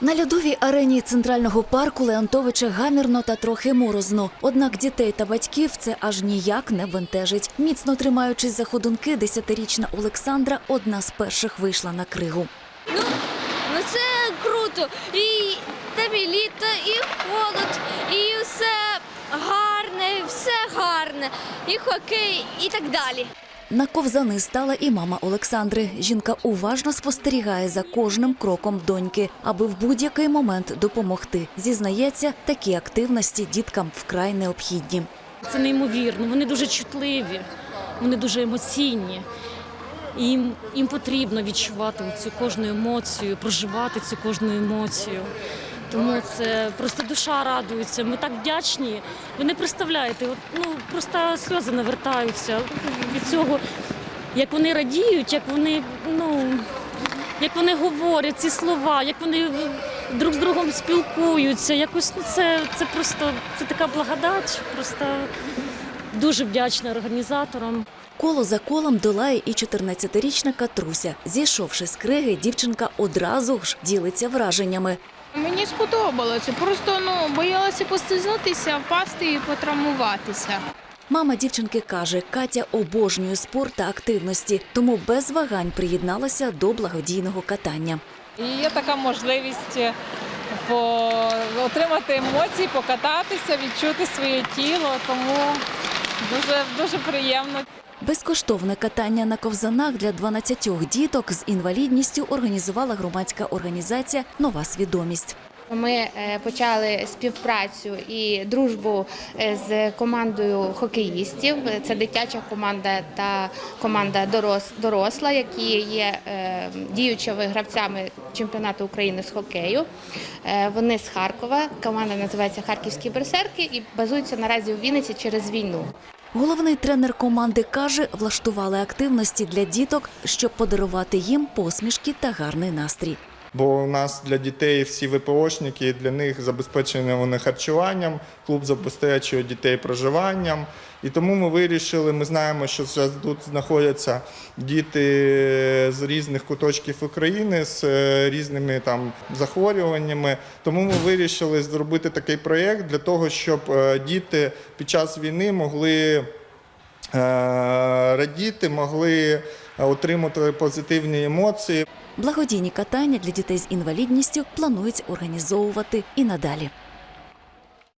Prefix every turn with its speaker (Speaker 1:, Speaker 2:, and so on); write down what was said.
Speaker 1: На льодовій арені центрального парку Леонтовича гамірно та трохи морозно. Однак дітей та батьків це аж ніяк не бентежить. Міцно тримаючись за ходунки, десятирічна Олександра одна з перших вийшла на кригу.
Speaker 2: Ну, ну це круто. І тобі літо, і холод, і все гарне, все гарне, і хокей, і так далі.
Speaker 1: На ковзани стала і мама Олександри. Жінка уважно спостерігає за кожним кроком доньки, аби в будь-який момент допомогти. Зізнається, такі активності діткам вкрай необхідні.
Speaker 3: Це неймовірно. Вони дуже чутливі, вони дуже емоційні. Їм, їм потрібно відчувати цю кожну емоцію, проживати цю кожну емоцію. Тому це просто душа радується. Ми так вдячні. Ви не представляєте, от, ну просто сльози навертаються від цього, як вони радіють, як вони, ну як вони говорять ці слова, як вони друг з другом спілкуються. Якось ну, це, це просто це така благодать. Просто дуже вдячна організаторам.
Speaker 1: Коло за колом долає і 14-річна Катруся. Зійшовши з криги, дівчинка одразу ж ділиться враженнями.
Speaker 4: Мені сподобалося. Просто ну боялася постизнутися, впасти і потравмуватися.
Speaker 1: Мама дівчинки каже, Катя обожнює спорт та активності, тому без вагань приєдналася до благодійного катання.
Speaker 5: І є така можливість е, по... отримати емоції, покататися, відчути своє тіло, тому дуже, дуже приємно.
Speaker 1: Безкоштовне катання на ковзанах для 12 діток з інвалідністю організувала громадська організація Нова свідомість.
Speaker 6: Ми е, почали співпрацю і дружбу е, з командою хокеїстів. Це дитяча команда та команда дорос- доросла, які є е, діючими гравцями чемпіонату України з хокею. Вони з Харкова. Команда називається Харківські берсерки і базуються наразі у Вінниці через війну.
Speaker 1: Головний тренер команди каже, влаштували активності для діток, щоб подарувати їм посмішки та гарний настрій.
Speaker 7: Бо у нас для дітей всі ВПОшники, для них забезпечені вони харчуванням, клуб забезпечує дітей проживанням. І тому ми вирішили, ми знаємо, що зараз тут знаходяться діти з різних куточків України з е, різними там захворюваннями. Тому ми вирішили зробити такий проєкт для того, щоб е, діти під час війни могли е, радіти, могли отримати позитивні емоції.
Speaker 1: Благодійні катання для дітей з інвалідністю планують організовувати і надалі.